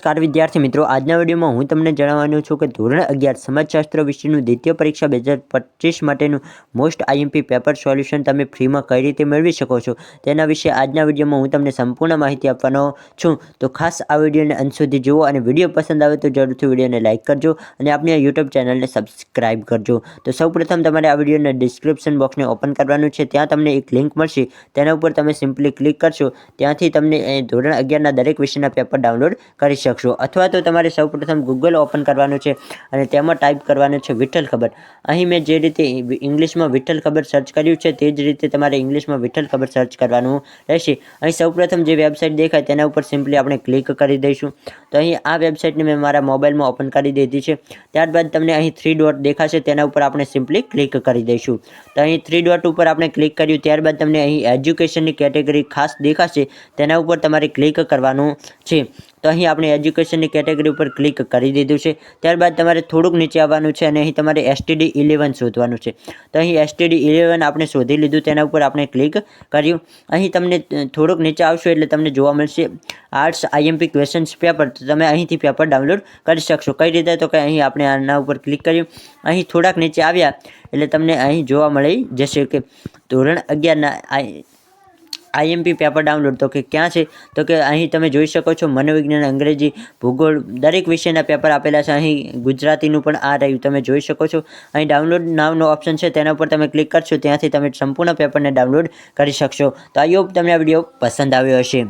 નમસ્કાર વિદ્યાર્થી મિત્રો. આજના વિડીયોમાં હું તમને જણાવવાનું છું કે ધોરણ અગિયાર સમાજશાસ્ત્ર વિષયનું દ્વિતીય પરીક્ષા બે હજાર પચીસ માટેનું મોસ્ટ આઈએમપી પેપર સોલ્યુશન તમે ફ્રીમાં કઈ રીતે મેળવી શકો છો તેના વિશે આજના વિડીયોમાં હું તમને સંપૂર્ણ માહિતી આપવાનો છું. તો ખાસ આ વિડીયોને અંત સુધી જુઓ અને વીડિયો પસંદ આવે તો જરૂરથી વિડીયોને લાઇક કરજો અને આપણી યુટ્યુબ ચેનલને સબસ્ક્રાઇબ કરજો. તો સૌપ્રથમ તમારે આ વિડીયોના ડિસ્ક્રિપ્શન બોક્સને ઓપન કરવાનું છે. ત્યાં તમને એક લિંક મળશે. તેના ઉપર તમે સિમ્પલી ક્લિક કરશો. ત્યાંથી તમને ધોરણ અગિયારના દરેક વિષયના પેપર ડાઉનલોડ કરી શકશો. અથવા તો તમારે સૌપ્રથમ ગૂગલ ઓપન કરવાનું છે અને તેમાં ટાઈપ કરવાનું છે વિઠ્ઠલ ખબર. અહીં મેં જે રીતે ઇંગ્લિશમાં વિઠ્ઠલ ખબર સર્ચ કર્યું છે તે જ રીતે તમારે ઇંગ્લિશમાં વિઠ્ઠલ ખબર સર્ચ કરવાનું રહેશે. અહીં સૌપ્રથમ જે વેબસાઇટ દેખાય તેના ઉપર સિમ્પલી આપણે ક્લિક કરી દઈશું. તો અહીં આ વેબસાઇટને મેં મારા મોબાઈલમાં ઓપન કરી દીધી છે. ત્યારબાદ તમને અહીં થ્રી ડોટ દેખાશે, તેના ઉપર આપણે સિમ્પલી ક્લિક કરી દઈશું. તો અહીં થ્રી ડોટ ઉપર આપણે ક્લિક કર્યું, ત્યારબાદ તમને અહીં એજ્યુકેશનની કેટેગરી ખાસ દેખાશે, તેના ઉપર તમારે ક્લિક કરવાનું છે. તો અહીં આપણે એજ્યુકેશનની કેટેગરી ઉપર ક્લિક કરી દીધું છે. ત્યારબાદ તમારે થોડુંક નીચે આવવાનું છે અને અહીં તમારે એસટીડી ઇલેવન શોધવાનું છે. તો અહીં એસટીડી ઇલેવન આપણે શોધી લીધું, તેના ઉપર આપણે ક્લિક કર્યું. અહીં તમને થોડુંક નીચે આવશો એટલે તમને જોવા મળશે. આર્ટ્સ આઈએમપી ક્વેશ્ચન્સ પેપર તો તમે અહીંથી પેપર ડાઉનલોડ કરી શકશો. કઈ રીતે? તો કે અહીં આપણે આના ઉપર ક્લિક કર્યું. અહીં થોડાક નીચે આવ્યા એટલે તમને અહીં જોવા મળી જશે કે ધોરણ અગિયારના આ આઈએમપી પેપર ડાઉનલોડ તો કે ક્યાં છે? તો કે અહીં તમે જોઈ શકો છો મનોવિજ્ઞાન અંગ્રેજી ભૂગોળ દરેક વિષયના પેપર આપેલા છે. અહીં ગુજરાતીનું પણ આ રહ્યું. તમે જોઈ શકો છો. અહીં ડાઉનલોડ નામનો ઓપ્શન છે. તેના ઉપર તમે ક્લિક કરશો. ત્યાંથી તમે સંપૂર્ણ પેપરને ડાઉનલોડ કરી શકશો. તો આઈ હોપ તમને આ વીડિયો પસંદ આવ્યો હશે.